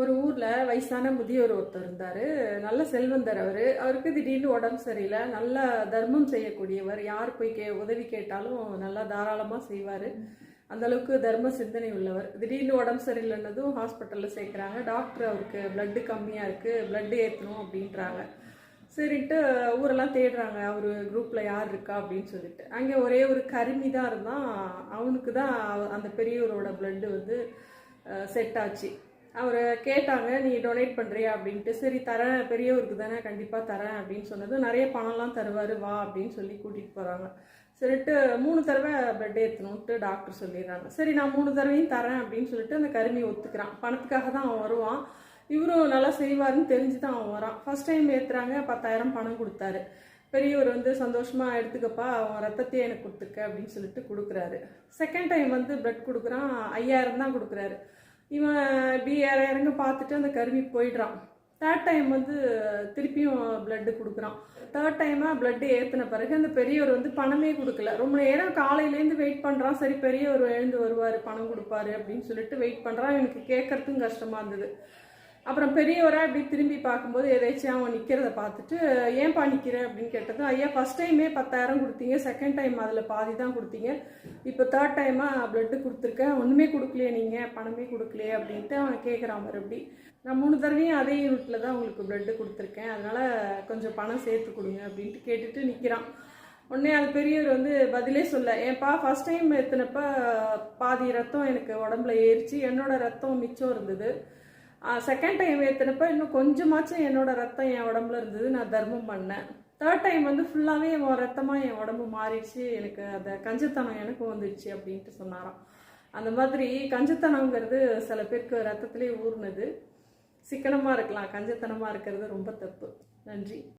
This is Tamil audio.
ஒரு ஊரில் வயசான முதியோர் ஒருத்தர் இருந்தார். நல்ல செல்வந்தர் அவர். அவருக்கு திடீர்னு உடம்பு சரியில்லை. நல்ல தர்மம் செய்யக்கூடியவர். யார் போய் கே உதவி கேட்டாலும் நல்லா தாராளமாக செய்வார். அந்த அளவுக்கு தர்ம சிந்தனை உள்ளவர். திடீர்னு உடம்பு சரியில்லைன்னதும் ஹாஸ்பிட்டலில் சேர்க்குறாங்க. டாக்டர் அவருக்கு பிளட்டு கம்மியாக இருக்குது பிளட்டு ஏற்றணும் அப்படின்றாங்க. சரின்ட்டு ஊரெல்லாம் தேடுறாங்க. அவர் குரூப்பில் யார் இருக்கா அப்படின்னு சொல்லிட்டு. அங்கே ஒரே ஒரு கருமி தான். இருந்தான் அவனுக்கு தான் அந்த பெரியவரோட பிளட்டு வந்து செட் ஆச்சு. அவரை கேட்டாங்க நீ டொனேட் பண்ணுறியா அப்படின்ட்டு. சரி தரேன். பெரியவருக்கு தானே கண்டிப்பாக தரேன் அப்படின்னு சொன்னது நிறைய பணம்லாம் தருவார் வா அப்படின்னு சொல்லி கூட்டிகிட்டு போகிறாங்க சரிட்டு மூணு தடவை பிளட் ஏற்றணுன்ட்டு டாக்டர் சொல்லிடுறாங்க. சரி நான் மூணு தடவையும் தரேன் அப்படின்னு சொல்லிட்டு அந்த கருமி ஒத்துக்கிறான். பணத்துக்காக தான் அவன் வருவான். இவரும் நல்லா செய்வார்னு தெரிஞ்சு தான் அவன் வரான். ஃபர்ஸ்ட் டைம் ஏற்றுறாங்க பத்தாயிரம் பணம் கொடுத்தாரு. பெரியவர் வந்து சந்தோஷமாக எடுத்துக்கப்பா அவன் ரத்தத்தையே எனக்கு கொடுத்துக்க அப்படின்னு சொல்லிட்டு கொடுக்குறாரு. செகண்ட் டைம் வந்து பிளட் கொடுக்குறான் ஐயாயிரம் தான் கொடுக்குறாரு. இவன் இப்படி இற இறங்க பார்த்துட்டு அந்த கருவி போயிடுறான். தேர்ட் டைம் வந்து திருப்பியும் பிளட்டு கொடுக்குறான். தேர்ட் டைமாக பிளட்டு ஏற்றின பிறகு அந்த பெரியவர் வந்து பணமே கொடுக்கல. ரொம்ப நேரம் காலையிலேருந்து வெயிட் பண்ணுறான் சரி பெரியவர் எழுந்து வருவார் பணம் கொடுப்பாரு அப்படின்னு சொல்லிட்டு வெயிட் பண்ணுறான் எனக்கு கேட்கறதுக்கும் கஷ்டமாக இருந்தது. அப்புறம் பெரியவராக இப்படி திரும்பி பார்க்கும்போது எதாச்சும் அவன் நிற்கிறத பார்த்துட்டு ஏன்பா நிற்கிற அப்படின்னு கேட்டது ஐயா ஃபர்ஸ்ட் டைமே பத்தாயிரம் கொடுத்தீங்க செகண்ட் டைம் அதில் பாதி தான் கொடுத்தீங்க. இப்போ தேர்ட் டைமாக பிளட்டு கொடுத்துருக்கேன் ஒன்றுமே கொடுக்கலையே நீங்கள் பணமே கொடுக்கலையே அப்படின்ட்டு அவன் கேட்குறான் மறுபடி. நான் மூணு தடவையும் அதே யூனிட்டில் தான் உங்களுக்கு பிளட்டு கொடுத்துருக்கேன். அதனால் கொஞ்சம் பணம் சேர்த்து கொடுங்க அப்படின்ட்டு கேட்டுட்டு நிற்கிறான் உடனே அது பெரியவர் வந்து பதிலே சொல்ல ஏன்பா ஃபர்ஸ்ட் டைம் எத்தினப்ப பாதி ரத்தம் எனக்கு உடம்புல ஏறிச்சு. என்னோட ரத்தம் மிச்சம் இருந்தது. செகண்ட் டைம் ஏற்றினப்ப இன்னும் கொஞ்சமாச்சும் என்னோட ரத்தம் என் உடம்புல இருந்தது. நான் தர்மம் பண்ணேன். தேர்ட் டைம் வந்து ஃபுல்லாகவே என் ரத்தமாக என் உடம்பு மாறிடுச்சு. எனக்கு அந்த கஞ்சத்தனம் எனக்கும் வந்துடுச்சு அப்படின்ட்டு சொன்னாராம். அந்த மாதிரி கஞ்சத்தனங்கிறது சில பேருக்கு ரத்தத்திலே ஊறுனது சிக்கனமாக இருக்கலாம். கஞ்சத்தனமாக இருக்கிறது ரொம்ப தப்பு. நன்றி.